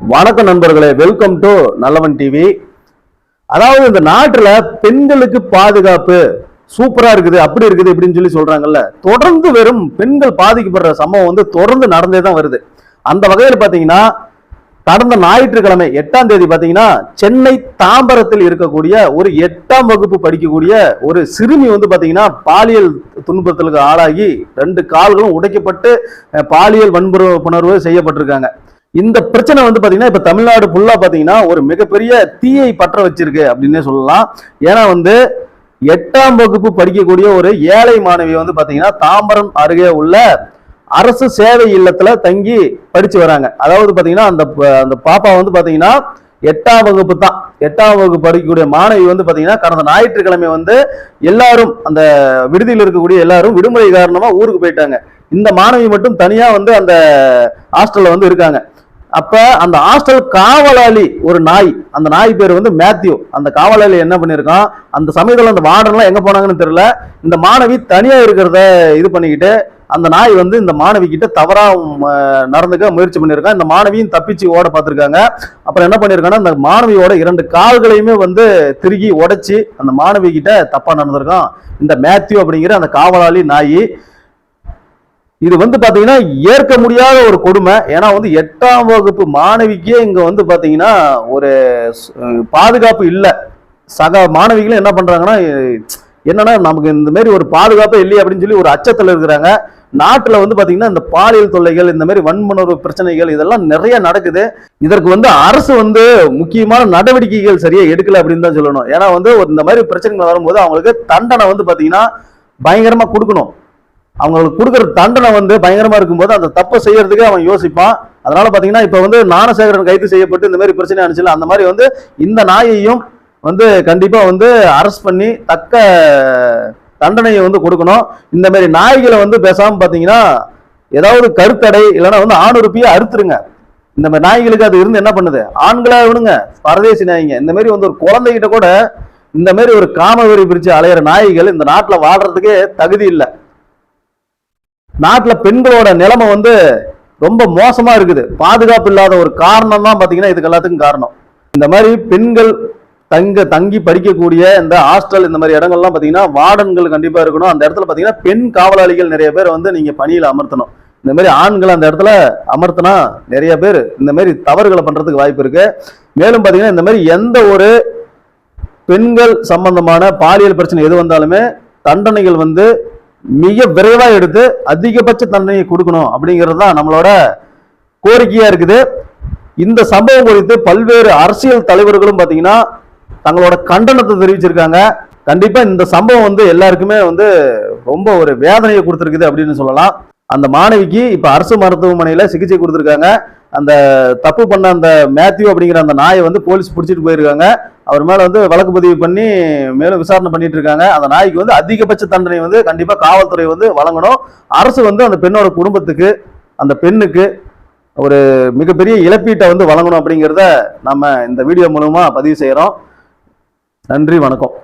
வணக்கம் நண்பர்களே welcome to நல்லவன் டிவி அதாவது இந்த நாட்டில் பெண்களுக்கு பாதுகாப்பு சூப்பரா இருக்குது அப்படி இருக்குது இப்படின்னு சொல்லி சொல்றாங்கல்ல. தொடர்ந்து வெறும் பெண்கள் பாதிக்கப்படுற சம்பவம் வந்து தொடர்ந்து நடந்தே தான் வருது. அந்த வகையில் பார்த்தீங்கன்னா கடந்த ஞாயிற்றுக்கிழமை எட்டாம் தேதி பார்த்தீங்கன்னா சென்னை தாம்பரத்தில் இருக்கக்கூடிய ஒரு எட்டாம் வகுப்பு படிக்கக்கூடிய ஒரு சிறுமி வந்து பார்த்தீங்கன்னா பாலியல் துன்பத்திற்கு ஆளாகி ரெண்டு கால்களும் உடைக்கப்பட்டு பாலியல் வன்புணர்வு செய்யப்பட்டிருக்காங்க. இந்த பிரச்சனை வந்து பாத்தீங்கன்னா இப்ப தமிழ்நாடு ஃபுல்லா பாத்தீங்கன்னா ஒரு மிகப்பெரிய தீயை பற்ற வச்சிருக்கு அப்படின்னே சொல்லலாம். ஏன்னா வந்து எட்டாம் வகுப்பு படிக்கக்கூடிய ஒரு ஏழை மாணவி வந்து பாத்தீங்கன்னா தாம்பரம் அருகே உள்ள அரசு சேவை இல்லத்துல தங்கி படிச்சு வராங்க. அதாவது பாத்தீங்கன்னா அந்த அந்த பாப்பா வந்து பாத்தீங்கன்னா எட்டாம் வகுப்பு தான். எட்டாம் வகுப்பு படிக்கக்கூடிய மாணவி வந்து பாத்தீங்கன்னா கடந்த ஞாயிற்றுக்கிழமை வந்து எல்லாரும் அந்த விடுதியில் இருக்கக்கூடிய எல்லாரும் விடுமுறை காரணமா ஊருக்கு போயிட்டாங்க. இந்த மாணவி மட்டும் தனியா வந்து அந்த ஹாஸ்டல்ல வந்து இருக்காங்க. அப்ப அந்த ஹாஸ்டல் காவலாளி ஒரு நாய் அந்த நாய் பேர் வந்து மேத்யூ. அந்த காவலாளி என்ன பண்ணியிருக்கான் அந்த சமயத்தில் அந்த வார்டன்லாம் எங்க போனாங்கன்னு தெரியல. இந்த மாணவி தனியா இருக்கிறத இது பண்ணிக்கிட்டு அந்த நாய் வந்து இந்த மாணவி கிட்ட தவறா நடந்துக்க முயற்சி பண்ணியிருக்கான் இந்த மாணவியும் தப்பிச்சு ஓட பார்த்துருக்காங்க. அப்புறம் என்ன பண்ணியிருக்காங்கன்னா அந்த மாணவியோட இரண்டு கால்களையுமே வந்து திருகி உடைச்சி அந்த மாணவி கிட்ட தப்பா நடந்திருக்கான். இந்த மேத்யூ அப்படிங்கிற அந்த காவலாளி நாய் இது வந்து பார்த்தீங்கன்னா ஏற்க முடியாத ஒரு கொடுமை. ஏன்னா வந்து எட்டாம் வகுப்பு மாணவிக்கே இங்கே வந்து பார்த்தீங்கன்னா ஒரு பாதுகாப்பு இல்லை. சக மாணவிகளும் என்ன பண்ணுறாங்கன்னா என்னன்னா நமக்கு இந்த மாதிரி ஒரு பாதுகாப்பே இல்லையே அப்படின்னு சொல்லி ஒரு அச்சத்தில் இருக்கிறாங்க. நாட்டில் வந்து பார்த்தீங்கன்னா இந்த பாலியல் தொல்லைகள் இந்த மாதிரி வன்முணர்வு பிரச்சனைகள் இதெல்லாம் நிறைய நடக்குது. இதற்கு வந்து அரசு வந்து முக்கியமான நடவடிக்கைகள் சரியாக எடுக்கல அப்படின்னு தான் சொல்லணும். ஏன்னா வந்து ஒரு இந்த மாதிரி பிரச்சனைகள் வரும்போது அவங்களுக்கு தண்டனை வந்து பார்த்தீங்கன்னா பயங்கரமாக கொடுக்கணும். அவங்களுக்கு கொடுக்குற தண்டனை வந்து பயங்கரமாக இருக்கும்போது அந்த தப்பை செய்யறதுக்கு அவன் யோசிப்பான். அதனால பார்த்தீங்கன்னா இப்போ வந்து ஞானசேகரன் கைது செய்யப்பட்டு இந்த மாதிரி பிரச்சனை அனுப்பிச்சல அந்த மாதிரி வந்து இந்த நாயையும் வந்து கண்டிப்பாக வந்து அரெஸ்ட் பண்ணி தக்க தண்டனையை வந்து கொடுக்கணும். இந்த மாதிரி நாய்களை வந்து பேசாமல் பார்த்தீங்கன்னா ஏதாவது கருத்தடை இல்லைன்னா வந்து ஆணுறுப்பியை அறுத்துருங்க. இந்த மாதிரி நாய்களுக்கு அது இருந்து என்ன பண்ணுது? ஆண்களா விடுங்க பரதேசி நாய்ங்க. இந்த மாதிரி வந்து ஒரு குழந்தைகிட்ட கூட இந்த மாதிரி ஒரு காமவெறி பிரிச்சு அலையிற நாய்கள் இந்த நாட்டில் வாழ்றதுக்கே தகுதி இல்லை. நாட்டில் பெண்களோட நிலைமை வந்து ரொம்ப மோசமாக இருக்குது. பாதுகாப்பு இல்லாத ஒரு காரணம் தான் பார்த்தீங்கன்னா இதுக்கு எல்லாத்துக்கும் காரணம். இந்த மாதிரி பெண்கள் தங்க தங்கி படிக்கக்கூடிய இந்த ஹாஸ்டல் இந்த மாதிரி இடங்கள்லாம் பார்த்தீங்கன்னா வார்டன்கள் கண்டிப்பாக இருக்கணும். அந்த இடத்துல பார்த்தீங்கன்னா பெண் காவலாளிகள் நிறைய பேர் வந்து நீங்கள் பணியில் அமர்த்தணும். இந்த மாதிரி ஆண்கள் அந்த இடத்துல அமர்த்தினா நிறைய பேர் இந்த மாதிரி தவறுகளை பண்ணுறதுக்கு வாய்ப்பு இருக்குது மேலும் பார்த்தீங்கன்னா இந்த மாதிரி எந்த ஒரு பெண்கள் சம்பந்தமான பாலியல் பிரச்சனை எது வந்தாலுமே தண்டனைகள் வந்து மிக விரைவாக எடுத்து அதிகபட்ச தண்டனையை கொடுக்கணும் அப்படிங்கிறது தான் நம்மளோட கோரிக்கையாக இருக்குது. இந்த சம்பவம் குறித்து பல்வேறு அரசியல் தலைவர்களும் பார்த்தீங்கன்னா தங்களோட கண்டனத்தை தெரிவிச்சிருக்காங்க. கண்டிப்பாக இந்த சம்பவம் வந்து எல்லாருக்குமே வந்து ரொம்ப ஒரு வேதனையை கொடுத்துருக்குது அப்படின்னு சொல்லலாம். அந்த மாணவிக்கு இப்போ அரசு மருத்துவமனையில் சிகிச்சை கொடுத்துருக்காங்க. அந்த தப்பு பண்ண அந்த மேத்யூ அப்படிங்கிற அந்த நாயை வந்து போலீஸ் பிடிச்சிட்டு போயிருக்காங்க. அவர் மேல வந்து வழக்கு பதிவு பண்ணி மேலும் விசாரணை பண்ணிட்டு இருக்காங்க. அந்த நாய்க்கு வந்து அதிகபட்ச தண்டனை வந்து கண்டிப்பா காவல்துறை வந்து வழங்கணும். அரசு வந்து அந்த பெண்ணோட குடும்பத்துக்கு அந்த பெண்ணுக்கு ஒரு மிகப்பெரிய இழப்பீட்டை வந்து வழங்கணும் அப்படிங்கிறத நம்ம இந்த வீடியோ மூலமா பதிவு செய்கிறோம் நன்றி வணக்கம்.